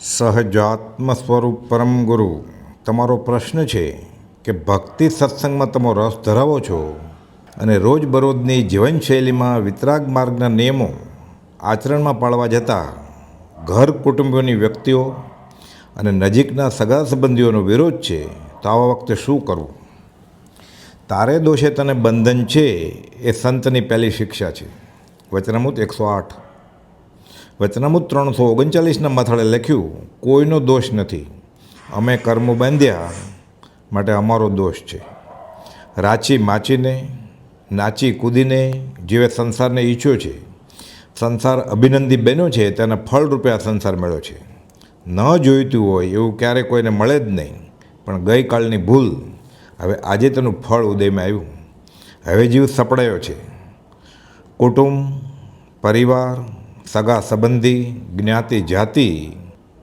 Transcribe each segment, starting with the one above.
સહજાત્મ સ્વરૂપ પરમ ગુરુ, તમારો પ્રશ્ન છે કે ભક્તિ સત્સંગમાં તમે રસ ધરાવો છો અને રોજબરોજની જીવનશૈલીમાં વિતરાગ માર્ગના નિયમો આચરણમાં પાળવા જતાં ઘર કુટુંબોની વ્યક્તિઓ અને નજીકના સગા સંબંધીઓનો વિરોધ છે, તો આવા વખતે શું કરવું? તારે દોષે તને બંધન છે એ સંતની પહેલી શિક્ષા છે. વચનામૃત એકસો આઠ. વચનામૃત ત્રણસો ઓગણચાલીસના મથાળે લખ્યું, કોઈનો દોષ નથી. અમે કર્મો બાંધ્યા માટે અમારો દોષ છે. રાચી માચીને, નાચી કૂદીને જેવે સંસારને ઈચ્છ્યો છે. સંસાર અભિનંદી બન્યો છે, તેના ફળરૂપે આ સંસાર મળ્યો છે. ન જોઈતું હોય એવું ક્યારે કોઈને મળે જ નહીં. પણ ગઈકાલની ભૂલ, હવે આજે તેનું ફળ ઉદયમાં આવ્યું. હવે જીવ સપડાયો છે. કુટુંબ, પરિવાર સગા સંબંધી જ્ઞાતિ, જાતિ,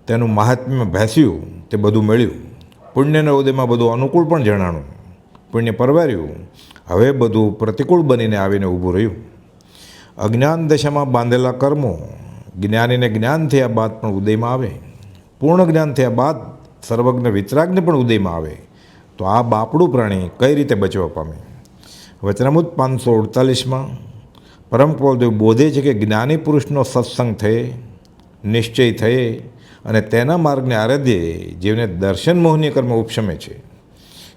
તેનું મહાત્મ્ય ભેસ્યું, તે બધું મળ્યું. પુણ્યના ઉદયમાં બધું અનુકૂળ પણ જણાણું. પુણ્ય પરવાર્યું, હવે બધું પ્રતિકૂળ બનીને આવીને ઊભું રહ્યું. અજ્ઞાન દશામાં બાંધેલા કર્મો, જ્ઞાનીને જ્ઞાન થયા બાદ પણ ઉદયમાં આવે. પૂર્ણ જ્ઞાન થયા બાદ સર્વજ્ઞ વિતરાગને પણ ઉદયમાં આવે. તો આ બાપડું પ્રાણી કઈ રીતે બચવા પામે? વચનામૃત પાંચસો અડતાલીસમાં પરમ કૃપાલદેવ બોધે છે કે જ્ઞાની પુરુષનો સત્સંગ થયે, નિશ્ચય થયે અને તેના માર્ગને આરાધ્યે જેવને દર્શન મોહનીય કર્મ ઉપશમે છે,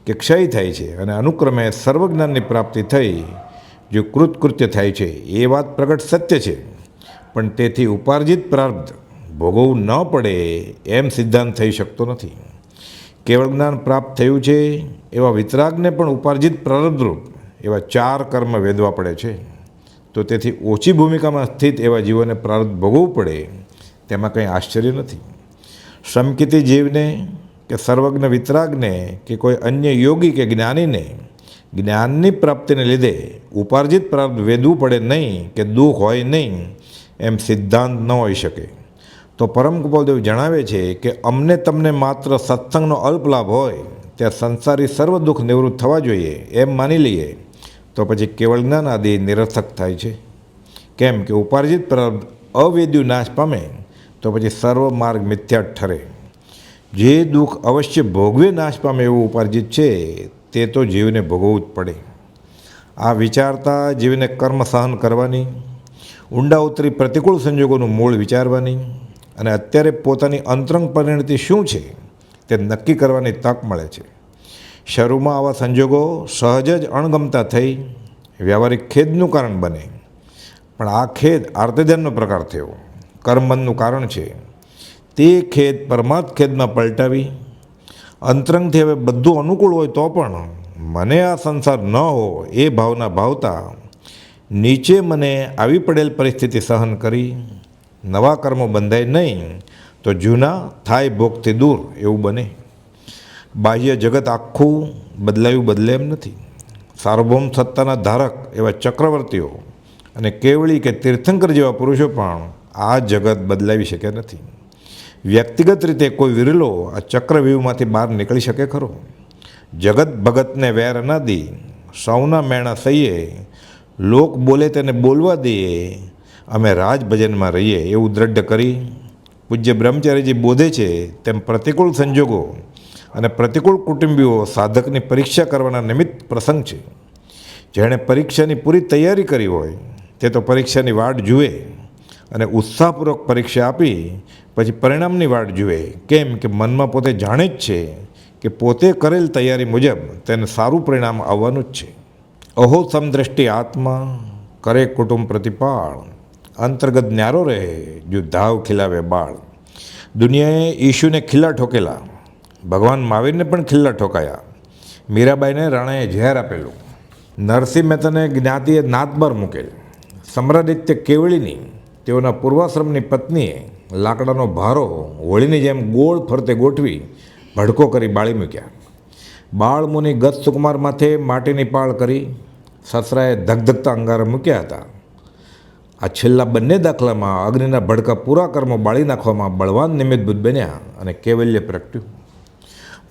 કે ક્ષય થાય છે અને અનુક્રમે સર્વજ્ઞાનની પ્રાપ્તિ થઈ, જો કૃતકૃત્ય થાય છે, એ વાત પ્રગટ સત્ય છે. પણ તેથી ઉપાર્જિત પ્રાર્થ ભોગવવું ન પડે એમ સિદ્ધાંત થઈ શકતો નથી. કેવળ જ્ઞાન પ્રાપ્ત થયું છે એવા વિતરાગને પણ ઉપાર્જિત પ્રારબ્ધરૂપ એવા ચાર કર્મ વેદવા પડે છે. તો તેથી ઓછી ભૂમિકામાં સ્થિત એવા જીવોને પ્રારબ્ધ ભોગવવું પડે, તેમાં કંઈ આશ્ચર્ય નથી. સમકિતી જીવને કે સર્વજ્ઞ વિતરાગને કે કોઈ અન્ય યોગી કે જ્ઞાનીને જ્ઞાનની પ્રાપ્તિને લીધે ઉપાર્જિત પ્રાપ્ત વેદવું પડે નહીં કે દુઃખ હોય નહીં એમ સિદ્ધાંત ન હોઈ શકે. તો પરમ ગોપાલદેવ જણાવે છે કે અમને તમને માત્ર સત્સંગનો અલ્પ લાભ હોય, ત્યાં સંસારી સર્વ દુઃખ નિવૃત્ત થવા જોઈએ એમ માની લઈએ. તો પછી કેવળ જ્ઞાન આદિ નિરર્થક થાય છે. કેમ કે ઉપાર્જિત પ્રારબ્ધ અવેદ્યુ નાશ પામે, તો પછી સર્વ માર્ગ મિથ્યા ઠરે. જે દુઃખ અવશ્ય ભોગવે નાશ પામે એવું ઉપાર્જિત છે, તે તો જીવને ભોગવવું જ પડે. આ વિચારતા જીવને કર્મ સહન કરવાની, ઊંડા ઉતરી પ્રતિકૂળ સંજોગોનું મૂળ વિચારવાની અને અત્યારે પોતાની અંતરંગ પરિણતિ શું છે, તે નક્કી કરવાની તક મળે છે. શરૂમાં આવા સંજોગો સહજ જ અણગમતા થઈ, વ્યવહારિક ખેદનું કારણ બને. પણ આ ખેદ આર્તધ્યાનનો પ્રકાર થયો. કર્મબંધનું કારણ છે. તે ખેદ પરમાર્થ ખેદમાં પલટાવી, અંતરંગથી હવે બધું અનુકૂળ હોય તો પણ મને આ સંસાર ન હો એ ભાવના ભાવતા નીચે મને આવી પડેલ પરિસ્થિતિ સહન કરી, નવા કર્મો બંધાય નહીં તો જૂના થાય ભોગથી દૂર એવું બને. બાહ્ય જગત આખું બદલાયું બદલે એમ નથી. સાર્વભૌમ સત્તાના ધારક એવા ચક્રવર્તીઓ અને કેવળી કે તીર્થંકર જેવા પુરુષો પણ આ જગત બદલાવી શકે નથી. વ્યક્તિગત રીતે કોઈ વિરલો આ ચક્રવ્યૂહમાંથી બહાર નીકળી શકે ખરો? જગત ભગતને વેર ન દી, સૌના મેણા સહીએ, લોક બોલે તેને બોલવા દઈએ, અમે રાજ ભજનમાં રહીએ એવું દ્રઢ કરી પૂજ્ય બ્રહ્મચારીજી બોધે છે, તેમ પ્રતિકૂળ સંજોગો અને પ્રતિકૂળ કુટુંબીઓ સાધકની પરીક્ષા કરવાના નિમિત્ત પ્રસંગ છે. જેણે પરીક્ષાની પૂરી તૈયારી કરી હોય, તે તો પરીક્ષાની વાટ જુએ અને ઉત્સાહપૂર્વક પરીક્ષા આપી, પછી પરિણામની વાટ જુએ. કેમ કે મનમાં પોતે જાણે જ છે કે પોતે કરેલ તૈયારી મુજબ તેને સારું પરિણામ આવવાનું જ છે. અહો સમદ્રષ્ટિ આત્મા, કરે કુટુંબ પ્રતિપાળ. અંતર્ગત ન્યારો રહે, જો ધાવ ખીલાવે બાળ. દુનિયાએ ઈશુને ખીલા ઠોકેલા. ભગવાન મહાવીરને પણ ખિલ્લા ઠોકાયા. મીરાબાઈને રાણાએ ઝેર આપેલું. નરસિંહ મહેતાને જ્ઞાતિએ નાતબર મૂકેલ. સમ્રાદિત્ય કેવળીની, તેઓના પૂર્વાશ્રમની પત્નીએ લાકડાનો ભારો હોળીની જેમ ગોળ ફરતે ગોઠવી ભડકો કરી બાળી મૂક્યા. બાળમુનિ ગત સુકુમાર માથે માટીની પાળ કરી સસરાએ ધગધગતા અંગારા મૂક્યા હતા. આ છેલ્લા બંને દાખલામાં અગ્નિના ભડકા પૂરા કર્મો બાળી નાખવામાં બળવાન નિમિત્તભૂત બન્યા અને કેવલ્ય પ્રગટ્યું.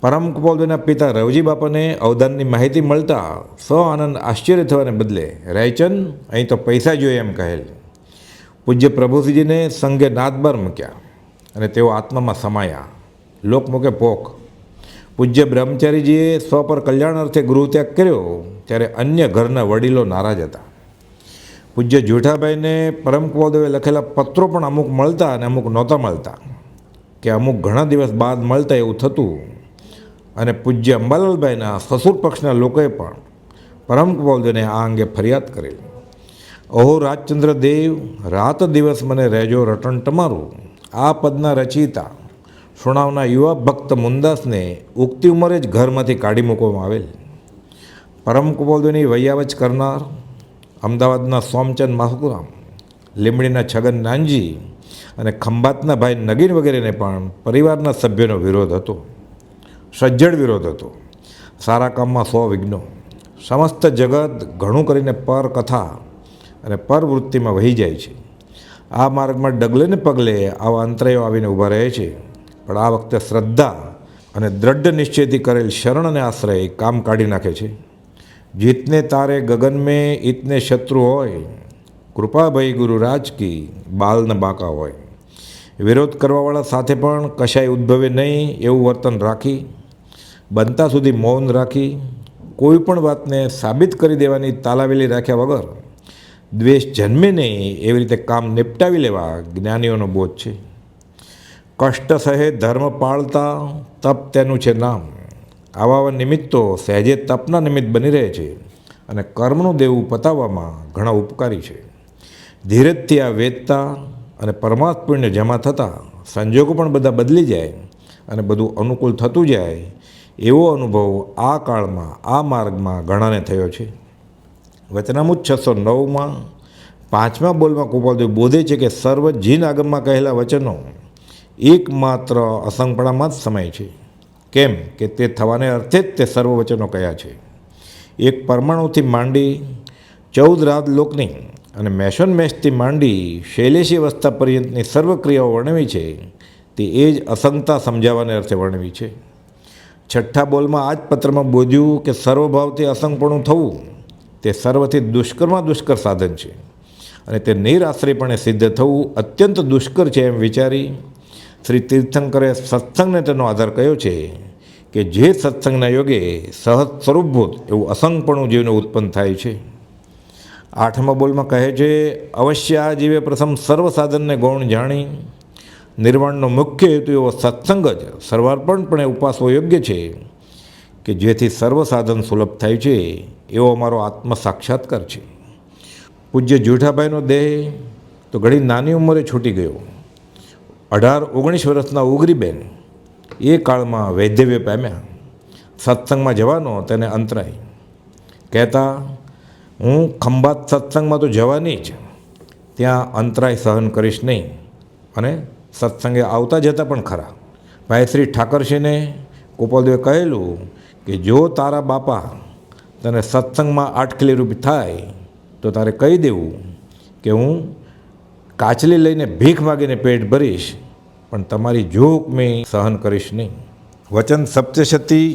પરમ કૃપાલદેવના પિતા રવજી બાપાને અવદાનની માહિતી મળતા સો આનંદ આશ્ચર્ય થવાને બદલે રાયચંદ અહીં તો પૈસા જોઈએ એમ કહેલ. પૂજ્ય પ્રભુશ્રીજીને સંઘે નાદબાર મૂક્યા અને તેઓ આત્મામાં સમાયા. લોકમુખે પોખ પૂજ્ય બ્રહ્મચારીજીએ સ્વ પર કલ્યાણ અર્થે ગૃહત્યાગ કર્યો ત્યારે અન્ય ઘરના વડીલો નારાજ હતા. પૂજ્ય જેઠાભાઈને પરમ કુવાદોએ લખેલા પત્રો પણ અમુક મળતા અને અમુક નહોતા મળતા. કે અમુક ઘણા દિવસ બાદ મળતા એવું થતું અને પૂજ્ય અંબાલાલભાઈના સસુર પક્ષના લોકોએ પણ પરમ કુવાદોને આ અંગે ફરિયાદ કરેલી. અહો રાજચંદ્ર દેવ, રાત દિવસ મને રહેજો રટણ તમારું. આ પદના રચયિતા સુણાવના યુવા ભક્ત મુંદાસને ઉગતી ઉંમરે જ ઘરમાંથી કાઢી મૂકવામાં આવેલ. પરમ કુબોલદોની વૈયાવચ કરનાર, અમદાવાદના સોમચંદ માહુરામ લીમડીના છગન નાનજી અને ખંભાતના ભાઈ નગીન વગેરેને પણ પરિવારના સભ્યોનો વિરોધ હતો. સજ્જડ વિરોધ હતો. સારા કામમાં સો વિઘ્નો. સમસ્ત જગત ઘણું કરીને પર કથા અને પરવૃત્તિમાં વહી જાય છે. આ માર્ગમાં ડગલે ને પગલે આવા અંતરાયો આવીને ઊભા રહે છે. પણ આ વખતે શ્રદ્ધા અને દ્રઢ નિશ્ચયથી કરેલ શરણ અને આશ્રય કામ કાઢી નાખે છે. જીતને તારે ગગન મેં ઇતને શત્રુ હોય. કૃપાભાઈ ગુરુ રાજ કી બાલ ન બાકા હોય. વિરોધ કરવાવાળા સાથે પણ કશાય ઉદ્ભવે નહીં એવું વર્તન રાખી, બનતા સુધી મૌન રાખી, કોઈ પણ વાતને સાબિત કરી દેવાની તાલાવેલી રાખ્યા વગર દ્વેષ જન્મે નહીં એવી રીતે કામ નિપટાવી લેવા જ્ઞાનીઓનો બોધ છે. કષ્ટ સહે ધર્મ પાળતા તપ તેનું છે નામ. આવા નિમિત્તો સહેજે તપના નિમિત્ત બની રહે છે અને કર્મનું દેવું પતાવવામાં ઘણા ઉપકારી છે. ધીરજથી આ વેદતા અને પરમાત્મ પુણ્ય જમા થતાં સંજોગો પણ બધા બદલી જાય અને બધું અનુકૂળ થતું જાય, એવો અનુભવ આ કાળમાં, આ માર્ગમાં ઘણાને થયો છે. વચનામુત છસો નવમાં, પાંચમા બોલમાં કૃપાલદેવ બોધે છે કે સર્વ જીન આગમમાં કહેલા વચનો એકમાત્ર અસંગપણામાં જ સમય છે. કેમ કે તે થવાને અર્થે જ તે સર્વ વચનો કયા છે. એક પરમાણુથી માંડી ચૌદ રાત લોકની અને મેશોન મેષથી માંડી શૈલેષી અવસ્થા પર્યંતની સર્વ ક્રિયાઓ વર્ણવી છે, તે એ જ અસંગતા સમજાવવાને અર્થે વર્ણવી છે. છઠ્ઠા બોલમાં આ જ પત્રમાં બોધ્યું કે સર્વભાવથી અસંગપણું થવું, તે સર્વથી દુષ્કરમાં દુષ્કર સાધન છે. અને તે નિરાશ્રયપણે સિદ્ધ થવું અત્યંત દુષ્કર છે એમ વિચારી શ્રી તીર્થંકરે સત્સંગને તેનો આધાર કયો છે કે જે સત્સંગના યોગે સહજ સ્વરૂપભૂત એવું અસંગપણું જીવને ઉત્પન્ન થાય છે. આઠમા બોલમાં કહે છે, અવશ્ય આ જીવે પ્રથમ સર્વ સાધનને ગૌણ જાણી. નિર્વાણનો મુખ્ય હેતુ એવો સત્સંગ જ સર્વાર્પણપણે ઉપાસવો યોગ્ય છે કે જેથી સર્વ સાધન સુલભ થાય છે. એવો અમારો આત્મ સાક્ષાત્કાર છે. પૂજ્ય જૂઠાભાઈનો દેહ તો ઘણી નાની ઉંમરે છૂટી ગયો. અઢાર ઓગણીસ વર્ષના ઉગરીબેન એ કાળમાં વૈધવ્ય પામ્યા. સત્સંગમાં જવાનો તેને અંતરાય. કહેતા હું ખંભાત સત્સંગમાં તો જવાની જ. ત્યાં અંતરાય સહન કરીશ નહીં. અને સત્સંગે આવતા જતા પણ ખરા. ભાઈ શ્રી ઠાકરસિંહને ગોપાલદેવે કહેલું કે જો તારા બાપા તને સત્સંગમાં આટકલી રૂપી થાય, તો તારે કહી દેવું કે હું કાચલી લઈને ભીખ માગીને પેટ ભરીશ, પણ તમારી જોક મેં સહન કરીશ નહીં. વચન સપ્તશતી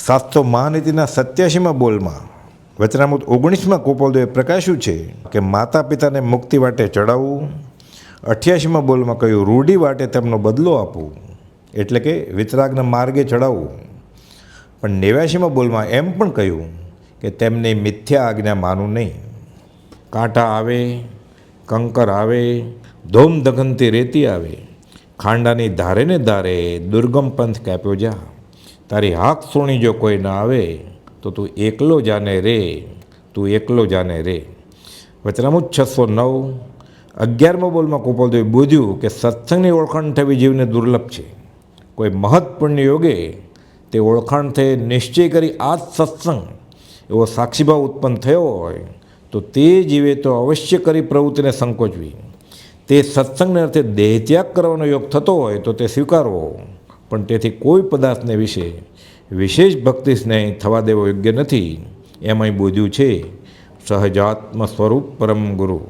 સાતસો મહાનીતિના સત્યાસીમાં બોલમાં વચનામૃત ઓગણીસમાં ગોપાલદેવે પ્રકાશ્યું છે કે માતા પિતાને મુક્તિ વાટે ચડાવવું, અઠ્યાસીમાં બોલમાં કહ્યું, રૂઢી વાટે તેમનો બદલો આપવું, એટલે કે વિતરાગના માર્ગે ચડાવવું. પણ નેવ્યાસીમાં બોલમાં એમ પણ કહ્યું કે તેમને મિથ્યા આજ્ઞા માનું નહીં. કાંટા આવે, કંકર આવે, ધોમ રેતી આવે, ખાંડાની ધારે ને ધારે દુર્ગમ પંથ કાપ્યો જા. તારી હાક સુણી જો કોઈ ના આવે તો તું એકલો જાને રે, તું એકલો જાને રે. વચનામું છસો નવ. અગિયારમા બોલમાં ગોપાલદેવે બોધ્યું કે સત્સંગની ઓળખાણ થવી જીવને દુર્લભ છે. કોઈ મહৎ યોગે તે ઓળખાણ થઈ નિશ્ચય કરી આ જ સત્સંગ એવો સાક્ષીભાવ ઉત્પન્ન થયો હોય તો તે જીવે તો અવશ્ય કરી પ્રવૃત્તિને સંકોચવી. તે સત્સંગને અર્થે દેહત્યાગ કરવાનો યોગ થતો હોય તો તે સ્વીકારવો. પણ તેથી કોઈ પદાર્થને વિશે વિશેષ ભક્તિ સ્નેહ થવા દેવો યોગ્ય નથી. એમાંય બોધ્યું છે સહજાત્મ સ્વરૂપ પરમ ગુરુ.